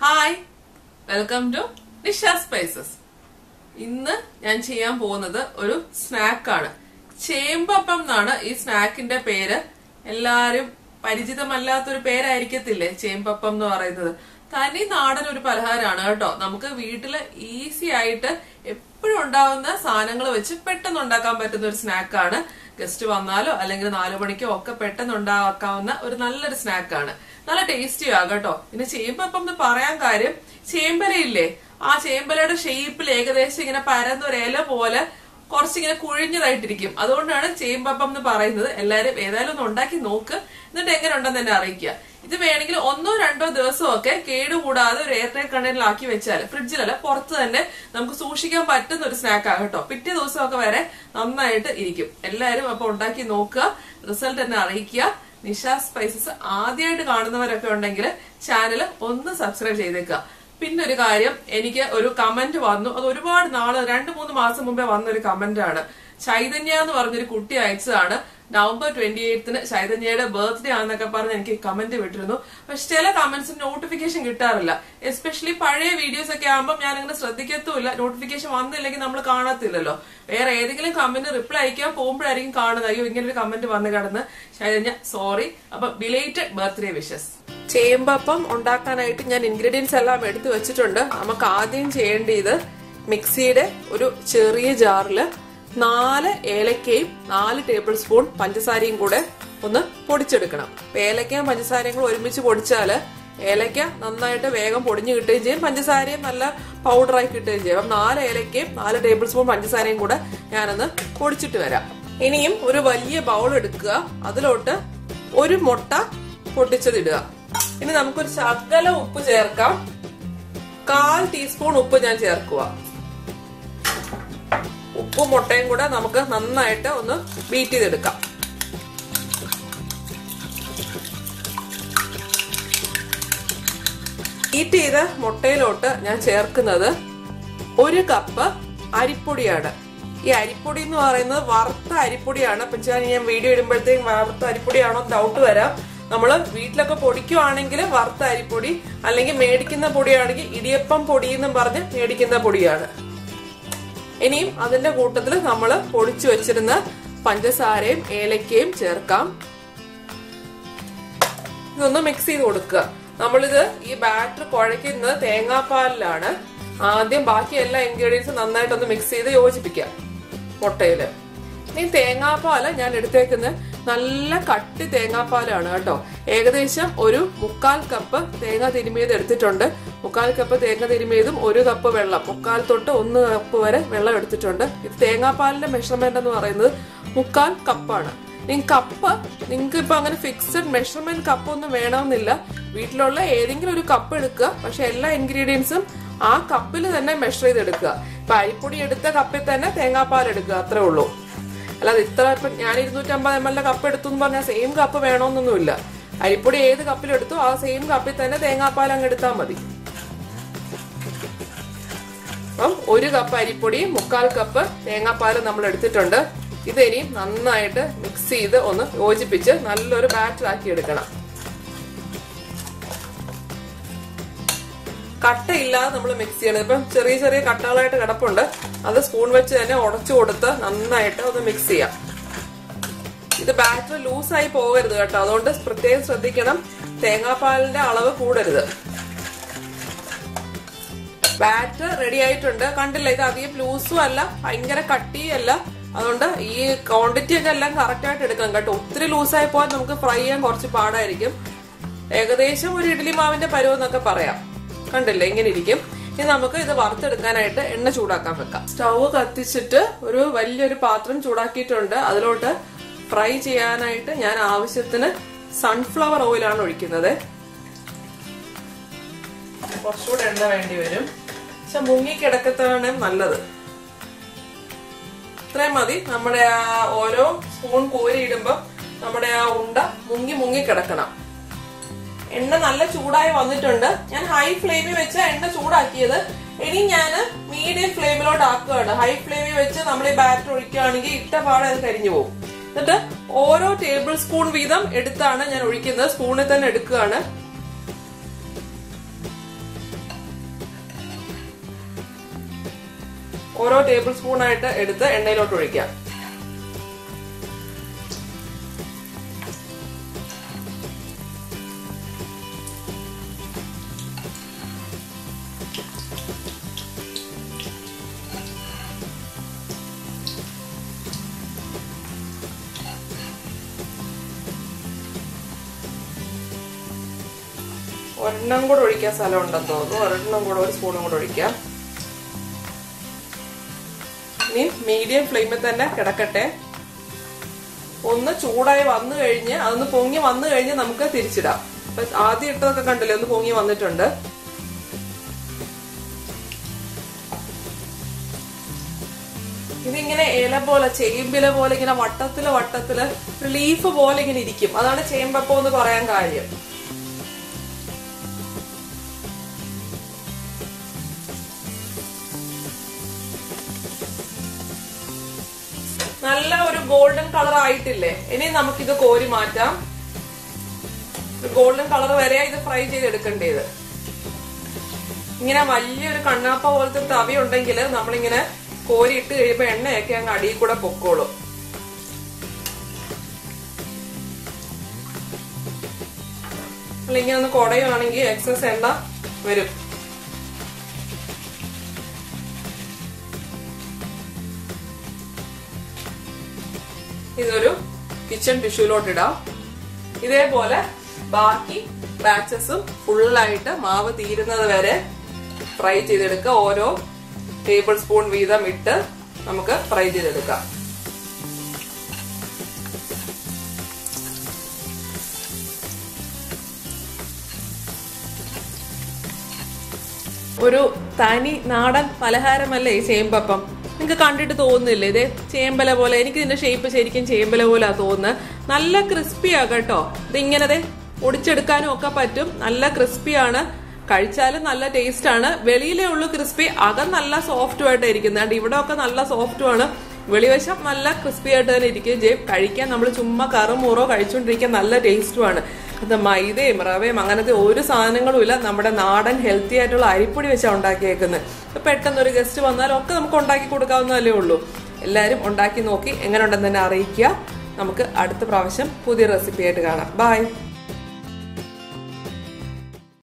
Hi welcome to Nisha spices ഇന്ന് ഞാൻ ചെയ്യാൻ പോകുന്നത് ഒരു സ്നാക്കാണ് ചേമ്പപ്പം എന്നാണ് ഈ സ്നാക്കിന്റെ പേര്. എല്ലാരും പരിചിതമല്ലാത്തൊരു പേരായിരിക്കത്തില്ലേ ചേമ്പപ്പം എന്ന് പറയുന്നത്? തനി നാടൻ ഒരു പലഹാരമാണ് കേട്ടോ. നമുക്ക് വീട്ടിൽ ഈസി ആയിട്ട് എപ്പോഴും ഉണ്ടാവുന്ന സാധനങ്ങൾ വെച്ച് പെട്ടെന്ന് ഉണ്ടാക്കാൻ പറ്റുന്ന ഒരു സ്നാക്കാണ്. ഗസ്റ്റ് വന്നാലോ അല്ലെങ്കിൽ നാലു മണിക്കോ ഒക്കെ പെട്ടെന്ന് ഉണ്ടാക്കാവുന്ന ഒരു നല്ലൊരു സ്നാക്കാണ്. നല്ല ടേസ്റ്റിയാ കേട്ടോ. പിന്നെ ചേമ്പപ്പം എന്ന് പറയാൻ കാര്യം ചേമ്പലയില്ലേ? ആ ചേമ്പലയുടെ ഷേപ്പിൽ ഏകദേശം ഇങ്ങനെ പരന്ന ഒരു ഇല പോലെ കുറച്ചിങ്ങനെ കുഴിഞ്ഞതായിട്ടിരിക്കും. അതുകൊണ്ടാണ് ചേമ്പപ്പം എന്ന് പറയുന്നത് എല്ലാവരും ഏതായാലും ഒന്ന് ഉണ്ടാക്കി നോക്ക്. എന്നിട്ട് എങ്ങനെ ഉണ്ടെന്ന് തന്നെ അറിയിക്കുക. ഇത് വേണമെങ്കിൽ ഒന്നോ രണ്ടോ ദിവസമൊക്കെ കേടുകൂടാതെ ഒരു എയർ ടൈറ്റ് കണ്ടെയ്നറിലാക്കി വെച്ചാൽ ഫ്രിഡ്ജിലല്ല പുറത്ത് തന്നെ നമുക്ക് സൂക്ഷിക്കാൻ പറ്റുന്ന ഒരു സ്നാക്ക് കേട്ടോ. പിറ്റേ ദിവസമൊക്കെ വരെ നന്നായിട്ട് ഇരിക്കും. എല്ലാവരും അപ്പൊ ഉണ്ടാക്കി നോക്കുക. റിസൾട്ട് തന്നെ അറിയിക്കുക. നിഷ സ്പൈസസ് ആദ്യമായിട്ട് കാണുന്നവരൊക്കെ ഉണ്ടെങ്കിൽ ചാനൽ ഒന്ന് സബ്സ്ക്രൈബ് ചെയ്തേക്കുക. പിന്നെ ഒരു കാര്യം എനിക്ക് ഒരു കമന്റ് വന്നു. അത് ഒരുപാട് നാൾ രണ്ടു മൂന്ന് മാസം മുമ്പേ വന്ന ഒരു കമന്റ് ആണ്. ചൈതന്യ എന്ന് പറഞ്ഞൊരു കുട്ടി അയച്ചതാണ്. നവംബർ ട്വന്റി എയ്ത്തിന് ചൈതന്യയുടെ ബർത്ത്ഡേ ആണെന്നൊക്കെ പറഞ്ഞ് എനിക്ക് കമന്റ് വിട്ടിരുന്നു. പക്ഷെ ചില കമന്റ്സിന് നോട്ടിഫിക്കേഷൻ കിട്ടാറില്ല. എസ്പെഷ്യലി പഴയ വീഡിയോസ് ഒക്കെ ആകുമ്പോൾ ഞാൻ അങ്ങനെ ശ്രദ്ധിക്കത്തുമില്ല. നോട്ടിഫിക്കേഷൻ വന്നില്ലെങ്കിൽ നമ്മൾ കാണത്തില്ലല്ലോ. വേറെ ഏതെങ്കിലും കമന്റ് റിപ്ലൈ അയക്കാൻ പോകുമ്പോഴായിരിക്കും കാണുന്നത്. അയ്യോ ഇങ്ങനെ ഒരു കമന്റ് വന്ന് കിടന്ന്. ചൈതന്യ സോറി അപ്പൊ ബിലേറ്റഡ് ബർത്ത്ഡേ വിഷസ് ചേമ്പപ്പം ഉണ്ടാക്കാനായിട്ട് ഞാൻ ഇൻഗ്രീഡിയൻസ് എല്ലാം എടുത്തു വെച്ചിട്ടുണ്ട്. നമുക്ക് ആദ്യം ചെയ്യേണ്ടത് മിക്സിയുടെ ഒരു ചെറിയ ജാറിൽ നാല് ഏലക്കയും നാല് ടേബിൾ സ്പൂൺ പഞ്ചസാരയും കൂടെ ഒന്ന് പൊടിച്ചെടുക്കണം. ഏലക്കയും പഞ്ചസാരയും കൂടെ ഒരുമിച്ച് പൊടിച്ചാൽ ഏലക്ക നന്നായിട്ട് വേഗം പൊടിഞ്ഞു കിട്ടുകയും ചെയ്യും. പഞ്ചസാരയും നല്ല പൗഡറായി കിട്ടുകയും ചെയ്യും. അപ്പം നാല് ഏലക്കയും നാല് ടേബിൾ സ്പൂൺ പഞ്ചസാരയും കൂടെ ഞാനൊന്ന് പൊടിച്ചിട്ട് വരാം. ഇനിയും ഒരു വലിയ ബൗൾ എടുക്കുക. അതിലോട്ട് ഒരു മുട്ട പൊട്ടിച്ചതിടുക. ഇനി നമുക്കൊരു ശകല ഉപ്പ് ചേർക്കാം. കാൽ ടീസ്പൂൺ ഉപ്പ് ഞാൻ ചേർക്കുക ഉപ്പും മുട്ടയും കൂടെ നമുക്ക് നന്നായിട്ട് ഒന്ന് ബീറ്റ് ചെയ്തെടുക്കാം. ബീറ്റ് ചെയ്ത മുട്ടയിലോട്ട് ഞാൻ ചേർക്കുന്നത് ഒരു കപ്പ് അരിപ്പൊടിയാണ്. ഈ അരിപ്പൊടി എന്ന് പറയുന്നത് വറുത്ത അരിപ്പൊടിയാണ്. അപ്പൊ ഞാൻ ഞാൻ വീഡിയോ ഇടുമ്പോഴത്തേക്കും വറുത്ത അരിപ്പൊടിയാണോ ഡൗട്ട് വരാം. നമ്മൾ വീട്ടിലൊക്കെ പൊടിക്കുവാണെങ്കിൽ വറുത്ത അരിപ്പൊടി അല്ലെങ്കിൽ മേടിക്കുന്ന പൊടിയാണെങ്കിൽ ഇടിയപ്പം പൊടി എന്നും പറഞ്ഞ് മേടിക്കുന്ന പൊടിയാണ്. ഇനിയും അതിന്റെ കൂട്ടത്തിൽ നമ്മൾ പൊടിച്ചു വെച്ചിരുന്ന പഞ്ചസാരയും ഏലക്കയും ചേർക്കാം. ഇതൊന്ന് മിക്സ് ചെയ്ത് കൊടുക്കുക. നമ്മളിത് ഈ ബാറ്റർ കുഴയ്ക്കുന്നത് തേങ്ങാപ്പാലിലാണ്. ആദ്യം ബാക്കി എല്ലാ ഇൻഗ്രീഡിയൻസും നന്നായിട്ടൊന്ന് മിക്സ് ചെയ്ത് യോജിപ്പിക്കാം മുട്ടയിൽ. ഇനി തേങ്ങാപ്പാൽ ഞാൻ എടുത്തേക്കുന്നത് നല്ല കട്ടി തേങ്ങാപ്പാലാണ് കേട്ടോ. ഏകദേശം ഒരു മുക്കാൽ കപ്പ് തേങ്ങ തിരുമിയത് എടുത്തിട്ടുണ്ട്. മുക്കാൽ കപ്പ് തേങ്ങ തിരുമിയതും ഒരു കപ്പ് വെള്ളം. മുക്കാൽ തൊട്ട് ഒന്ന് കപ്പ് വരെ വെള്ളം എടുത്തിട്ടുണ്ട്. ഇത് തേങ്ങാപ്പാലിന്റെ മെഷർമെന്റ് എന്ന് പറയുന്നത് മുക്കാൽ കപ്പാണ്. നിങ്ങൾക്ക് കപ്പ് നിങ്ങൾക്ക് ഇപ്പൊ അങ്ങനെ ഫിക്സഡ് മെഷർമെന്റ് കപ്പ് ഒന്നും വേണമെന്നില്ല. വീട്ടിലുള്ള ഏതെങ്കിലും ഒരു കപ്പ് എടുക്കുക. പക്ഷെ എല്ലാ ഇൻഗ്രീഡിയൻസും ആ കപ്പിൽ തന്നെ മെഷർ ചെയ്തെടുക്കുക. ഇപ്പൊ അരിപ്പൊടി എടുത്ത കപ്പിൽ തന്നെ തേങ്ങാപ്പാൽ എടുക്കുക. അത്രേ ഉള്ളൂ. അല്ലാതെ ഇത്ര ഇപ്പം ഞാൻ ഇരുന്നൂറ്റമ്പത് എം എൽ കപ്പ് എടുത്തു എന്ന് പറഞ്ഞാൽ സെയിം കപ്പ് വേണമെന്നൊന്നുമില്ല അരിപ്പൊടി ഏത് കപ്പിലെടുത്തു ആ സെയിം കപ്പിൽ തന്നെ തേങ്ങാപ്പാൽ അങ്ങ് എടുത്താൽ മതി. അപ്പം ഒരു കപ്പ് അരിപ്പൊടി മുക്കാൽ കപ്പ് തേങ്ങാപ്പാൽ നമ്മൾ എടുത്തിട്ടുണ്ട്. ഇതിനി നന്നായിട്ട് മിക്സ് ചെയ്ത് ഒന്ന് യോജിപ്പിച്ച് നല്ലൊരു ബാറ്റർ ആക്കി എടുക്കണം. കട്ടയില്ലാതെ നമ്മൾ മിക്സ് ചെയ്യണം ഇപ്പം ചെറിയ ചെറിയ കട്ടകളായിട്ട് കിടപ്പുണ്ട്. അത് സ്പൂൺ വെച്ച് തന്നെ ഉടച്ചു കൊടുത്ത് നന്നായിട്ട് ഒന്ന് മിക്സ് ചെയ്യാം. ഇത് ബാറ്റർ ലൂസായി പോകരുത് കേട്ടോ. അതുകൊണ്ട് പ്രത്യേകം ശ്രദ്ധിക്കണം. തേങ്ങാപ്പാലിന്റെ അളവ് കൂടരുത്. ബാറ്റർ റെഡി ആയിട്ടുണ്ട്. കണ്ടില്ല ഇത് അധികം ലൂസും അല്ല ഭയങ്കര കട്ടിയല്ല അതുകൊണ്ട് ഈ ക്വാണ്ടിറ്റി ഒക്കെ എല്ലാം കറക്റ്റ് ആയിട്ട് എടുക്കണം കേട്ടോ. ഒത്തിരി ലൂസായി പോയാൽ നമുക്ക് ഫ്രൈ ചെയ്യാൻ കുറച്ച് പാടായിരിക്കും. ഏകദേശം ഒരു ഇഡ്ഡലി മാവിന്റെ പരുവെന്നൊക്കെ പറയാം. കണ്ടില്ലേ ഇങ്ങനെ ഇരിക്കും ഇനി നമുക്ക് ഇത് വറുത്തെടുക്കാനായിട്ട് എണ്ണ ചൂടാക്കാൻ വെക്കാം. സ്റ്റൗ കത്തിച്ചിട്ട് ഒരു വലിയൊരു പാത്രം ചൂടാക്കിയിട്ടുണ്ട്. അതിലോട്ട് ഫ്രൈ ചെയ്യാനായിട്ട് ഞാൻ ആവശ്യത്തിന് സൺഫ്ലവർ ഓയിലാണ് ഒഴിക്കുന്നത്. കുറച്ചുകൂടെ എണ്ണ വേണ്ടി വരും. പക്ഷെ മുങ്ങിക്കിടക്കത്താണ് നല്ലത്. ഇത്രയും മതി. നമ്മുടെ ആ ഓരോ സ്പൂൺ കോരിയിടുമ്പം നമ്മുടെ ആ ഉണ്ട മുങ്ങി മുങ്ങി കിടക്കണം. എണ്ണ നല്ല ചൂടായി വന്നിട്ടുണ്ട്. ഞാൻ ഹൈ ഫ്ലെയിമിൽ വെച്ച് എണ്ണ ചൂടാക്കിയത്. ഇനി ഞാൻ മീഡിയം ഫ്ലെയിമിലോട്ട് ആക്കുകയാണ്. ഹൈ ഫ്ലെയിമിൽ വെച്ച് നമ്മൾ ഈ ബാറ്റർ ഒഴിക്കുകയാണെങ്കിൽ ഇട്ട പാടെ അത് കരിഞ്ഞു പോകും. എന്നിട്ട് ഓരോ ടേബിൾ സ്പൂൺ വീതം എടുത്താണ് ഞാൻ ഒഴിക്കുന്നത്. സ്പൂണിൽ തന്നെ എടുക്കുകയാണ്. ഓരോ ടേബിൾ സ്പൂൺ ആയിട്ട് എടുത്ത് എണ്ണയിലോട്ട് ഒഴിക്കാം ഒരെണ്ണം കൂടെ ഒഴിക്കാൻ സ്ഥലം ഉണ്ടെന്ന് തോന്നുന്നു. ഒരെണ്ണം കൂടെ ഒരു സ്പൂണും കൂടെ ഒഴിക്കാം. ഇനി മീഡിയം ഫ്ലെയിമിൽ തന്നെ കിടക്കട്ടെ. ഒന്ന് ചൂടായി വന്നു കഴിഞ്ഞ് അതൊന്ന് പൊങ്ങി വന്നു കഴിഞ്ഞ് നമുക്ക് തിരിച്ചിടാം. അപ്പൊ ആദ്യം ഇട്ടതൊക്കെ കണ്ടില്ലേ ഒന്ന് പൊങ്ങി വന്നിട്ടുണ്ട്. ഇതിങ്ങനെ ഇല പോലെ ചേമ്പില പോലെ ഇങ്ങനെ വട്ടത്തിൽ വട്ടത്തിൽ ലീഫ് പോലെ ഇങ്ങനെ ഇരിക്കും. അതാണ് ചേമ്പപ്പോ എന്ന് പറയാൻ കാര്യം. നല്ല ഒരു ഗോൾഡൻ കളർ ആയിട്ടില്ലേ? ഇനി നമുക്കിത് കോരി മാറ്റാം. ഗോൾഡൻ കളർ വരെ ഇത് ഫ്രൈ ചെയ്തെടുക്കേണ്ടത് ഇങ്ങനെ വലിയൊരു കണ്ണാപ്പ പോലത്തെ തവി ഉണ്ടെങ്കിൽ നമ്മളിങ്ങനെ കോരി ഇട്ട് കഴിയുമ്പോ എണ്ണയൊക്കെ അങ്ങ് അടിയിൽ കൂടെ പൊക്കോളും. അല്ലെങ്കിൽ ഒന്ന് കുടയുവാണെങ്കിൽ എക്സസ് എണ്ണ വരും. ഇതൊരു കിച്ചൺ ടിഷ്യൂലോട്ട് ഇടാം ഇതേപോലെ ബാക്കി ബാച്ചസും ഫുള്ളായിട്ട് മാവ് തീരുന്നത് വരെ ഫ്രൈ ചെയ്തെടുക്കുക. ഓരോ ടേബിൾ സ്പൂൺ വീതം ഇട്ട് നമുക്ക് ഫ്രൈ ചെയ്തെടുക്കാം. ഒരു തനി നാടൻ പലഹാരമല്ലേ ഈ ചേമ്പപ്പം? നിങ്ങൾക്ക് കണ്ടിട്ട് തോന്നുന്നില്ലേ? ഇതേ ചേമ്പല പോലെ. എനിക്ക് ഇതിന്റെ ഷേപ്പ് ശരിക്കും ചേമ്പല പോലെ തോന്നുന്നത് നല്ല ക്രിസ്പിയാ കേട്ടോ. ഇതിങ്ങനെ ദേ ഒടിച്ചെടുക്കാനും ഒക്കെ പറ്റും. നല്ല ക്രിസ്പിയാണ് കഴിച്ചാലും നല്ല ടേസ്റ്റ് ആണ്. വെളിയിലേ ഉള്ളു ക്രിസ്പി അകം നല്ല സോഫ്റ്റും ആയിട്ട് ഇരിക്കുന്നുണ്ട് ഇവിടെ ഒക്കെ നല്ല സോഫ്റ്റും ആണ്. വെളിവശം നല്ല ക്രിസ്പി ആയിട്ട് തന്നെ ഇരിക്കുകയും ചെയ്യും കഴിക്കാൻ നമ്മൾ ചുമ്മാ കറുമുറോ കഴിച്ചുകൊണ്ടിരിക്കാൻ നല്ല ടേസ്റ്റുമാണ് അത് മൈദയും റവയും അങ്ങനത്തെ ഒരു സാധനങ്ങളും ഇല്ല. നമ്മുടെ നാടൻ ഹെൽത്തി ആയിട്ടുള്ള അരിപ്പൊടി വെച്ചാണ് ഉണ്ടാക്കിയേക്കുന്നത് പെട്ടെന്ന് ഒരു ഗസ്റ്റ് വന്നാലും ഒക്കെ നമുക്ക് ഉണ്ടാക്കി കൊടുക്കാവുന്നതല്ലേ ഉള്ളൂ. എല്ലാവരും ഉണ്ടാക്കി നോക്കി. എങ്ങനെ ഉണ്ടെന്ന് തന്നെ അറിയിക്കുക. നമുക്ക് അടുത്ത പ്രാവശ്യം പുതിയ റെസിപ്പി ആയിട്ട് കാണാം. ബൈ